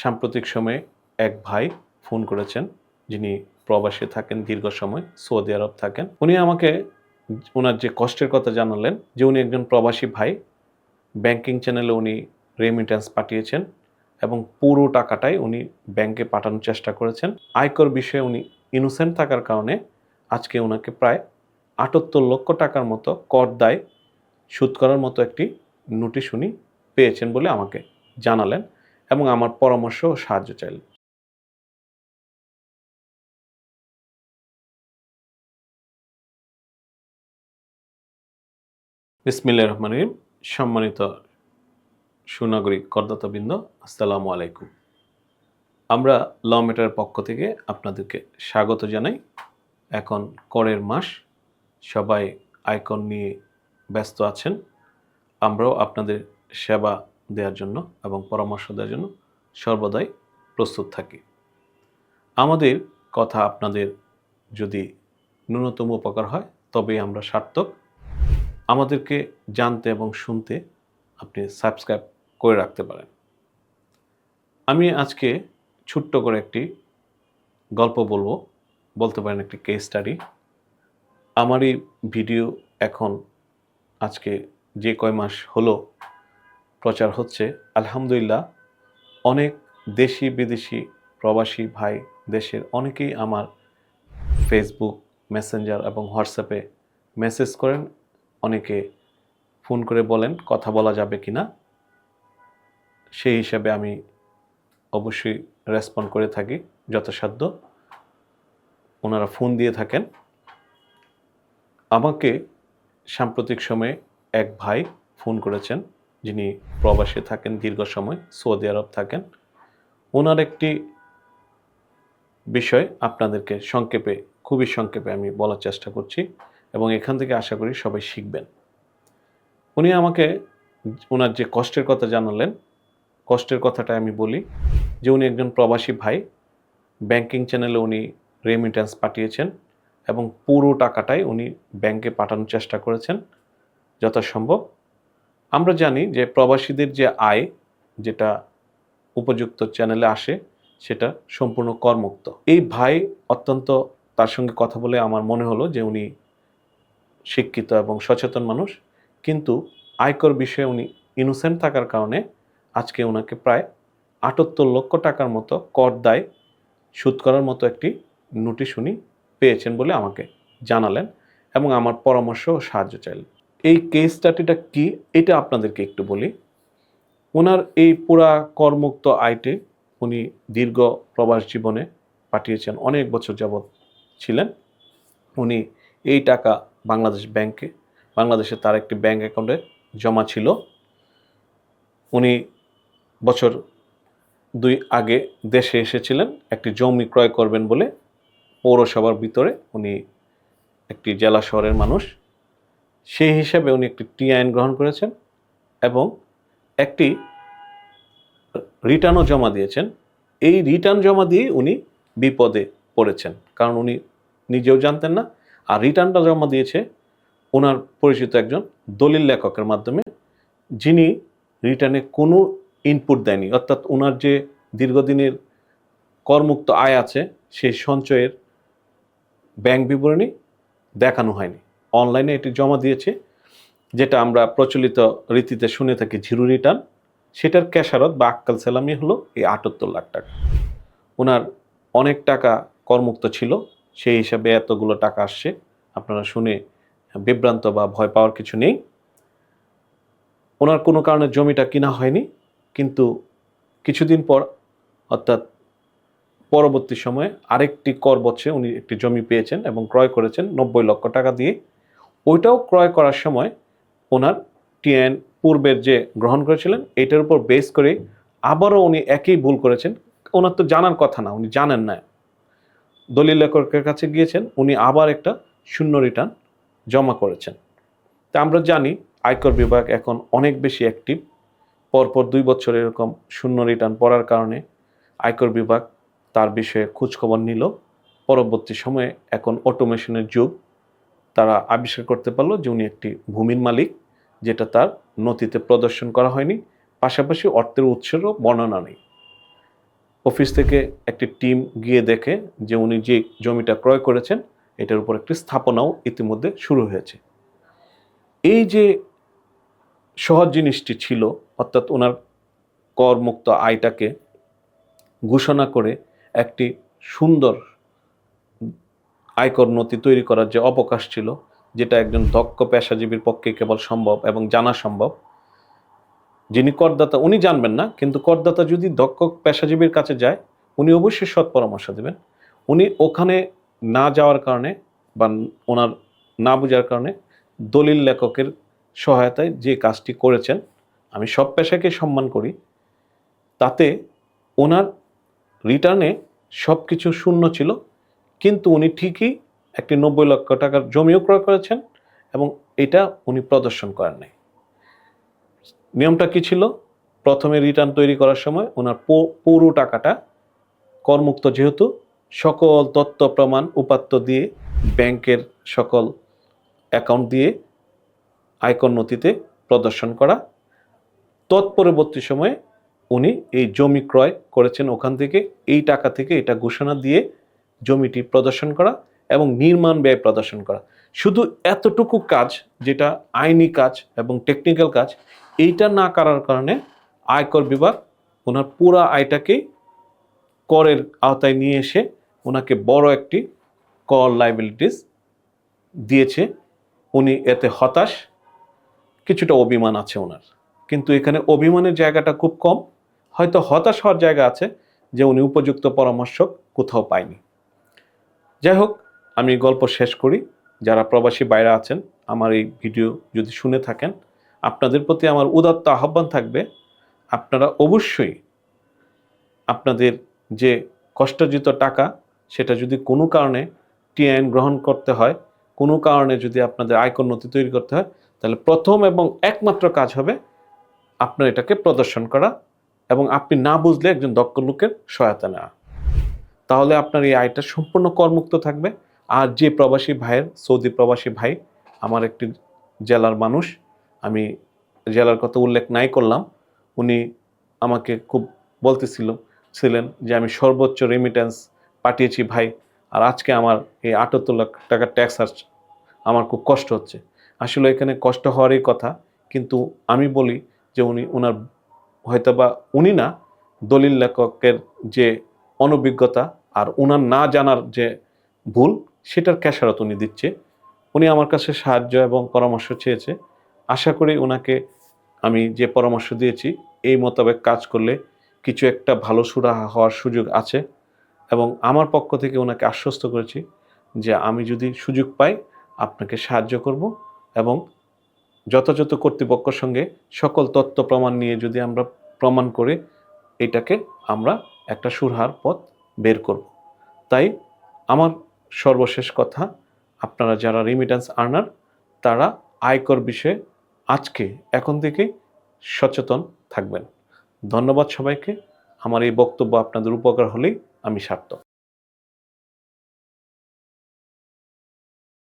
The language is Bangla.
সাম্প্রতিক সময়ে এক ভাই ফোন করেছেন, যিনি প্রবাসে থাকেন দীর্ঘ সময়, সৌদি আরব থাকেন। উনি আমাকে ওনার যে কষ্টের কথা জানালেন, যে উনি একজন প্রবাসী ভাই, ব্যাংকিং চ্যানেলে উনি রেমিটেন্স পাঠিয়েছেন এবং পুরো টাকাটাই উনি ব্যাংকে পাঠানোর চেষ্টা করেছেন। আয়কর বিষয়ে উনি ইনোসেন্ট থাকার কারণে আজকে ওনাকে প্রায় আটাত্তর লক্ষ টাকার মতো কর দায় সুদ করার মতো একটি নোটিশ উনি পেয়েছেন বলে আমাকে জানালেন। এবং আমার পরামর্শ ও সাহায্য চাইলেন বিসমিল্লা রহমান রহিম। সম্মানিত সুনাগরিক করদাতাবৃন্দ, আসসালামু আলাইকুম। আমরা ল মেটারের পক্ষ থেকে আপনাদেরকে স্বাগত জানাই। এখন করের মাস, সবাই আইকন নিয়ে ব্যস্ত আছেন। আমরাও আপনাদের সেবা দেওয়ার জন্য এবং পরামর্শ দেওয়ার জন্য সর্বদাই প্রস্তুত থাকি। আমাদের কথা আপনাদের যদি ন্যূনতম উপকার হয়, তবেই আমরা সার্থক। আমাদেরকে জানতে এবং শুনতে আপনি সাবস্ক্রাইব করে রাখতে পারেন। আমি আজকে ছোট্ট করে একটি গল্প বলব, বলতে পারেন একটি কেস স্টাডি আমার এই ভিডিও এখন আজকে যে কয় মাস হলো প্রচার হচ্ছে। আলহামদুলিল্লাহ, অনেক দেশি, বিদেশি, প্রবাসী ভাই দেশের অনেকেই আমার ফেসবুক মেসেঞ্জার এবং হোয়াটসঅ্যাপে মেসেজ করেন। অনেকে ফোন করে বলেন, কথা বলা যাবে কি না সেই হিসাবে আমি অবশ্যই রেসপন্ড করে থাকি যথাসাধ্য। ওনারা ফোন দিয়ে থাকেন। আমাকে সাম্প্রতিক সময়ে এক ভাই ফোন করেছেন। যিনি প্রবাসে থাকেন দীর্ঘ সময়, সৌদি আরব থাকেন, ওনার একটি বিষয় আপনাদেরকে সংক্ষেপে, খুবই সংক্ষেপে আমি বলার চেষ্টা করছি এবং এখান থেকে আশা করি সবাই শিখবেন। উনি আমাকে ওনার যে কষ্টের কথা জানালেন, কষ্টের কথাটা আমি বলি যে উনি একজন প্রবাসী ভাই, ব্যাংকিং চ্যানেলে উনি রেমিটেন্স পাঠিয়েছেন এবং পুরো টাকাটাই উনি ব্যাংকে পাঠানোর চেষ্টা করেছেন, যথাসম্ভব। আমরা জানি যে প্রবাসীদের যে আয় যেটা উপযুক্ত চ্যানেলে আসে, সেটা সম্পূর্ণ করমুক্ত। এই ভাই অত্যন্ত, তার সঙ্গে কথা বলে আমার মনে হলো যে উনি শিক্ষিত এবং সচেতন মানুষ, কিন্তু আয়কর বিষয়ে উনি ইনোসেন্ট থাকার কারণে আজকে ওনাকে প্রায় আটাত্তর লক্ষ টাকার মতো কর দায় সুদ করার মতো একটি নোটিশ উনি পেয়েছেন বলে আমাকে জানালেন এবং আমার পরামর্শ ও সাহায্য চাইলেন। এই কেস স্টাডিটা কি? এটা আপনাদেরকে একটু বলি। ওনার এই পুরা করমুক্ত আয়টে উনি দীর্ঘ প্রবাস জীবনে পাঠিয়েছেন, অনেক বছর যাবৎ ছিলেন। উনি এই টাকা বাংলাদেশ ব্যাংকে, বাংলাদেশে তার একটি ব্যাংক অ্যাকাউন্টে জমা ছিল। উনি বছর দুই আগে দেশে এসেছিলেন, একটি জমি ক্রয় করবেন বলে পৌরসভার ভিতরে উনি একটি জেলা শহরের মানুষ। সেই হিসাবে উনি একটি টি আইন গ্রহণ করেছেন এবং একটি রিটার্নও জমা দিয়েছেন। এই রিটার্ন জমা দিয়ে উনি বিপদে পড়েছেন, কারণ উনি নিজেও জানতেন না। আর রিটার্নটা জমা দিয়েছে ওনার পরিচিত একজন দলিল লেখকের মাধ্যমে, যিনি রিটার্নে কোনো ইনপুট দেয়নি। অর্থাৎ ওনার যে দীর্ঘদিনের করমুক্ত আয় আছে, সেই সঞ্চয়ের ব্যাংক বিবরণী দেখানো হয়নি। অনলাইনে এটি জমা দিয়েছে, যেটা আমরা প্রচলিত রীতিতে শুনে থাকি ঝিরু রিটার্ন। সেটার ক্যাশারত বা আক্কাল সেলামি হলো এই আটাত্তর লাখ টাকা। ওনার অনেক টাকা করমুক্ত ছিল, সেই হিসাবে এতগুলো টাকা আসছে। আপনারা শুনে বিভ্রান্ত বা ভয় পাওয়ার কিছু নেই। ওনার কোনো কারণে জমিটা কিনা হয়নি, কিন্তু কিছুদিন পর, অর্থাৎ পরবর্তী সময়ে আরেকটি কর বছরে উনি একটি জমি পেয়েছেন এবং ক্রয় করেছেন নব্বই লক্ষ টাকা দিয়ে। ওইটাও ক্রয় করার সময় ওনার টিএন পূর্বের যে গ্রহণ করেছিলেন, এটার উপর বেস করে আবারও উনি একই ভুল করেছেন। ওনার তো জানার কথা না, উনি জানেন না। দলিল লেখকের কাছে গিয়েছেন, উনি আবার একটা শূন্য রিটার্ন জমা করেছেন। তা আমরা জানি আয়কর বিভাগ এখন অনেক বেশি অ্যাক্টিভ পরপর দুই বছর এরকম শূন্য রিটার্ন পড়ার কারণে আয়কর বিভাগ তার বিষয়ে খোঁজখবর নিল। পরবর্তী সময়ে এখন অটোমেশনের যুগ। তারা আবিষ্কার করতে পারল যে উনি একটি ভূমির মালিক, যেটা তার নথিতে প্রদর্শন করা হয়নি। পাশাপাশি অর্থের উৎসেরও বর্ণনা নেই। অফিস থেকে একটি টিম গিয়ে দেখে যে উনি যে জমিটা ক্রয় করেছেন, এটার উপর একটি স্থাপনাও ইতিমধ্যে শুরু হয়েছে। এই যে সহজ জিনিসটি ছিল, অর্থাৎ ওনার করমুক্ত আয়টাকে ঘোষণা করে একটি সুন্দর আয়কর নথি তৈরি করার যে অবকাশ ছিল, যেটা একজন দক্ষ পেশাজীবীর পক্ষে কেবল সম্ভব এবং জানা সম্ভব, যিনি করদাতা উনি জানবেন না, কিন্তু করদাতা যদি দক্ষ পেশাজীবীর কাছে যায়, উনি অবশ্যই সৎ পরামর্শ দেবেন। উনি ওখানে না যাওয়ার কারণে বা ওনার না বোঝার কারণে দলিল লেখকের সহায়তায় যে কাজটি করেছেন, আমি সব পেশাকে সম্মান করি, তাতে ওনার রিটার্নে সব কিছু শূন্য ছিল কিন্তু উনি ঠিকই একটি নব্বই লক্ষ টাকার জমিও ক্রয় করেছেন এবং এটা উনি প্রদর্শন করেন নাই। নিয়মটা কি ছিল? প্রথমে রিটার্ন তৈরি করার সময় ওনার পুরো টাকাটা করমুক্ত যেহেতু সকল তথ্য, প্রমাণ, উপাত্ত দিয়ে ব্যাংকের সকল অ্যাকাউন্ট দিয়ে আয়কর নথিতে প্রদর্শন করা। তৎপরবর্তী সময়ে উনি এই জমি ক্রয় করেছেন ওখান থেকে। এই টাকা থেকে এটা ঘোষণা দিয়ে জমিটি প্রদর্শন করা এবং নির্মাণ ব্যয় প্রদর্শন করা। শুধু এতটুকু কাজ যেটা আইনি কাজ এবং টেকনিক্যাল কাজ, এইটা না করার কারণে আয়কর বিভাগ ওনার পুরা আয়টাকেই করের আওতায় নিয়ে এসে ওনাকে বড় একটি কর লাইবিলিটিস দিয়েছে। উনি এতে হতাশ, কিছুটা অভিমান আছে ওনার। কিন্তু এখানে অভিমানের জায়গাটা খুব কম। হয়তো হতাশ হওয়ার জায়গা আছে যে উনি উপযুক্ত পরামর্শ কোথাও পায়নি। যাই হোক, আমি গল্প শেষ করি। যারা প্রবাসী বাইরে আছেন, আমার এই ভিডিও যদি শুনে থাকেন, আপনাদের প্রতি আমার উদাত্ত আহ্বান থাকবে, আপনারা অবশ্যই আপনাদের যে কষ্টার্জিত টাকা, সেটা যদি কোনো কারণে টিআইন গ্রহণ করতে হয়, কোনো কারণে যদি আপনাদের আয়কর নথি তৈরি করতে হয়, তাহলে প্রথম এবং একমাত্র কাজ হবে আপনার এটাকে প্রদর্শন করা এবং আপনি না বুঝলে একজন দক্ষ লোকের সহায়তা নেওয়া। তাহলে আপনার এই আয়টা সম্পূর্ণ করমুক্ত থাকবে। আর যে প্রবাসী ভাইয়ের, সৌদি প্রবাসী ভাই, আমার একটি জেলার মানুষ, আমি জেলার কথা উল্লেখ নাই করলাম, উনি আমাকে খুব বলতেছিল, ছিলেন যে আমি সর্বোচ্চ রেমিটেন্স পাঠিয়েছি ভাই, আর আজকে আমার এই আটাত্তর লাখ টাকার ট্যাক্স আসছে আমার খুব কষ্ট হচ্ছে। আসলে এখানে কষ্ট হওয়ারই কথা, কিন্তু আমি বলি যে উনি ওনার হয়তো বা উনি না, দলিল লেখকের যে অনভিজ্ঞতা আর ওনার না জানার যে ভুল, সেটার ক্যাশারত উনি দিচ্ছে। উনি আমার কাছে সাহায্য এবং পরামর্শ চেয়েছে। আশা করি ওনাকে আমি যে পরামর্শ দিয়েছি, এই মোতাবেক কাজ করলে কিছু একটা ভালো সুরাহা হওয়ার সুযোগ আছে এবং আমার পক্ষ থেকে ওনাকে আশ্বস্ত করেছি যে আমি যদি সুযোগ পাই, আপনাকে সাহায্য করব এবং যথাযথ কর্তৃপক্ষের সঙ্গে সকল তথ্য প্রমাণ নিয়ে যদি আমরা প্রমাণ করে, এটাকে আমরা একটা সুরহার পথ বের করব। তাই আমার সর্বশেষ কথা, আপনারা যারা রিমিটেন্স আর্নার তারা আয়কর বিষয়ে আজকে, এখন থেকে সচেতন থাকবেন। ধন্যবাদ সবাইকে। আমার এই বক্তব্য আপনাদের উপকার হলেই আমি সার্থক।